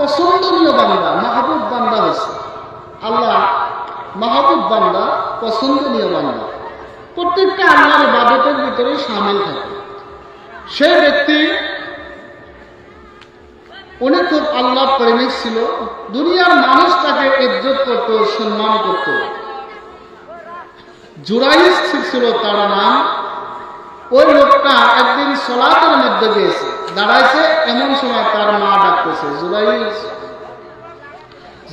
পছন্দনীয় বান্দা, মাহবুব বান্দা হয়েছে। আল্লাহ, মাহবুব বান্দা, পছন্দনীয় বান্দা। প্রত্যেকটা আল্লাহর ইবাদতের ভিতরে সামিল থাকে। সে ব্যক্তি, উনি খুব আল্লাহ প্রেমিক ছিল, দুনিয়ার মানুষ তাকে ইজ্জত করত, সম্মান করত। জুরাইস ছিল তার নাম। ওই লোকটা একদিন সলাতের মধ্যে গিয়েছে, দাঁড়াইছে, এমন সময় তার মা ডাকতেছে জুরাইস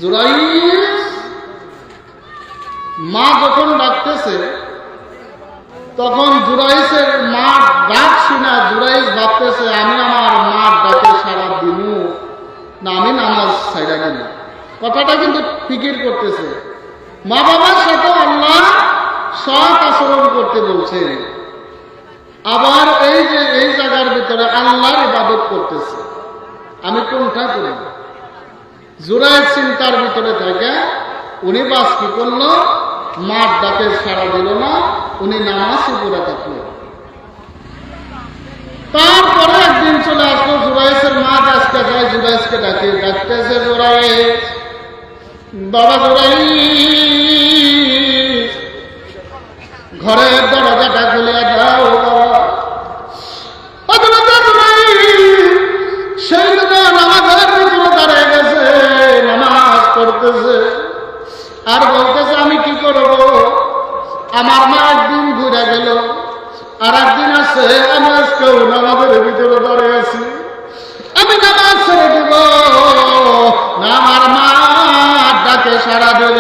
জুরাইস মা যখন ডাকতেছে, তখন জুরাইসের মা ডাক শুনা জুরাইস ভাবতেছে, আমি আমার মার ডাকে সারা দিনু না, আমি নামাজ ছাইড়া দিন কথাটা কিন্তু ফিকির করতেছে। মা বাবার সাথে আল্লাহ সৎ আচরণ করতে বলছে আবার এই যে, এই জায়গার ভিতরে আল্লাহর ইবাদত করতেছে। আমি কোনটা করি? জুরাইস চিন্তার ভিতরে থাকে, উনি বাস কি করল? মার ডাকে সারা দিল না, উনি নামাজই পড়ে থাকল। তারপরে একদিন চলে আসলো জুরাইসের মা, আজকে যায় জুরাইসকে ডাকে, ডাকতেছে জোরাই বাবা জুরাইস আছে আমি আজকেও নামাজের ভিতরে দাঁড়িয়ে আছি। আমি নামাজ ছেড়ে দিব আমার মা ডাকে সারা দেব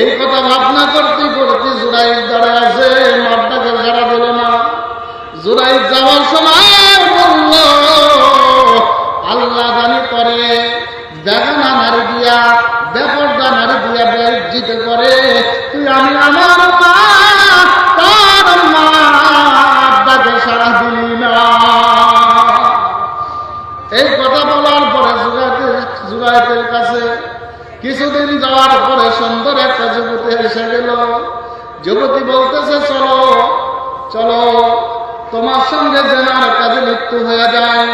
এই কথা ভাবনা করতে করতে জুরাইজ সুন্দর একটা যুবতী এসে গেল। যুবতী বলতেছে, চলো চলো, তোমার সঙ্গে জেনার কাজে লিপ্ত হয়ে যায়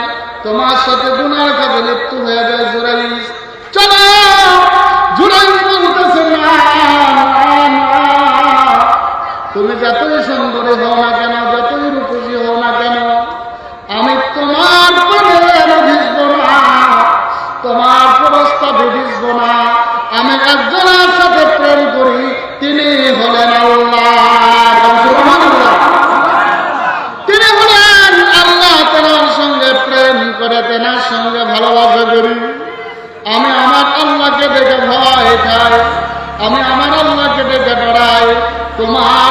তোমার সাথে গুনার কাজে লিপ্ত হয়ে যায় জোরাইস চলো! তোমার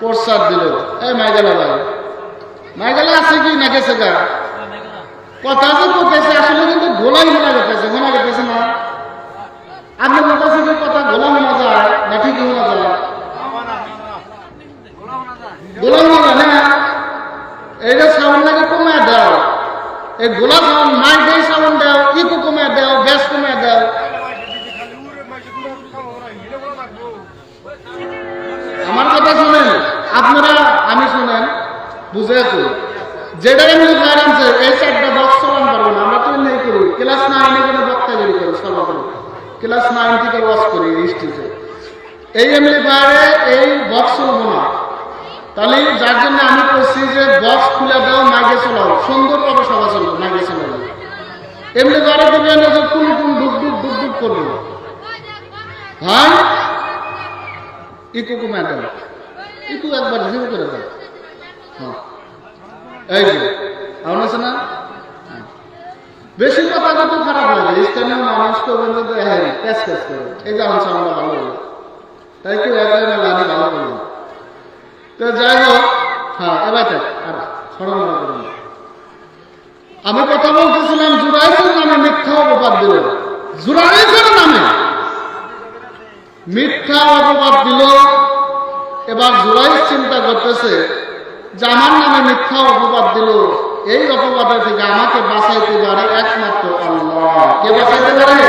প্রস্তাব দিল। এই মাইগেলা ভাই মাইগেলা আছে কি? না গেছে গা? কথা যে করতেছে আসলে কিন্তু গোলাই মনে করতেছে মনে করতেছে না। আপনার কাছে কি কথা গোলা মনে যায়, না ঠিকই মনে যায়? গোলা দাও। এই গোলা সাউন্ড মাইক দিয়ে সাউন্ড দাও ইকো বুঝে তো যেটা এমনি ফায়ার আনছে এই চারটা বক্স চালান পারব না, আমরা তো নেই করি। ক্লাস নাইনে করে বক্তাগিরি করি। সর্বপ্রথম ক্লাস নাইন থেকে ওয়াশ করি, এই এই এমনি ফায়ারে এই বক্স চলবো না। তাহলে যার জন্য আমি বলছি যে বক্স খুলে দাও মাইকে চলাও। সুন্দর করে সভা চলো মাইকে চলাও। এমনি ঘরে দেবে না যে কুল কুল ডুব ডুব ডুব ডুব করব। হ্যাঁ ইকু ম্যাডাম, ইকু একবার জিরো করে দাও। না। বেশি কথা খারাপ হ্যাঁ ক্যাশ ভালো তাই করলাম তো যাই হোক হ্যাঁ এবার। আমি কথা বলতেছিলাম জুরাইফের নামে মিথ্যা অপবাদ দিল। জুরাইফের নামে মিথ্যা অপবাদ দিল। এবার জুরাইফ চিন্তা করতেছে যে আমার নামে মিথ্যা অপবাদ দিল, এই অপবাদের থেকে আমাকে বাঁচাইতে পারে একমাত্র আল্লাহ। কে বাঁচাইতে পারে?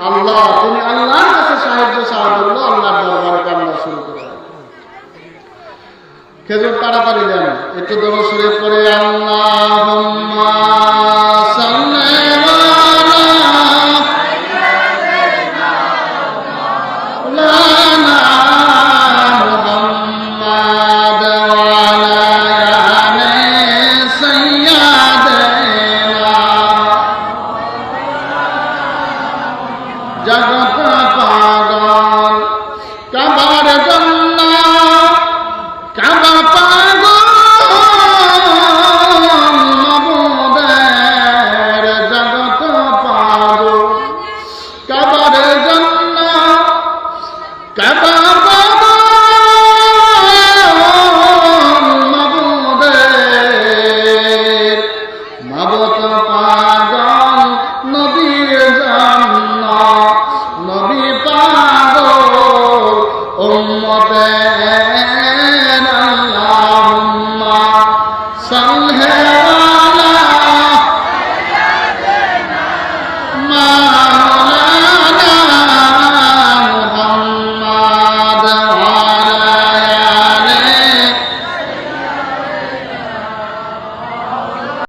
আল্লাহ। তুমি আল্লাহর কাছে সাহায্য সাহায্য করল আল্লাহর দরবারে কান্না শুরু করে। খেজুর, তাড়াতাড়ি দেন। একটু দরসরে পরে আল্লাহ যারা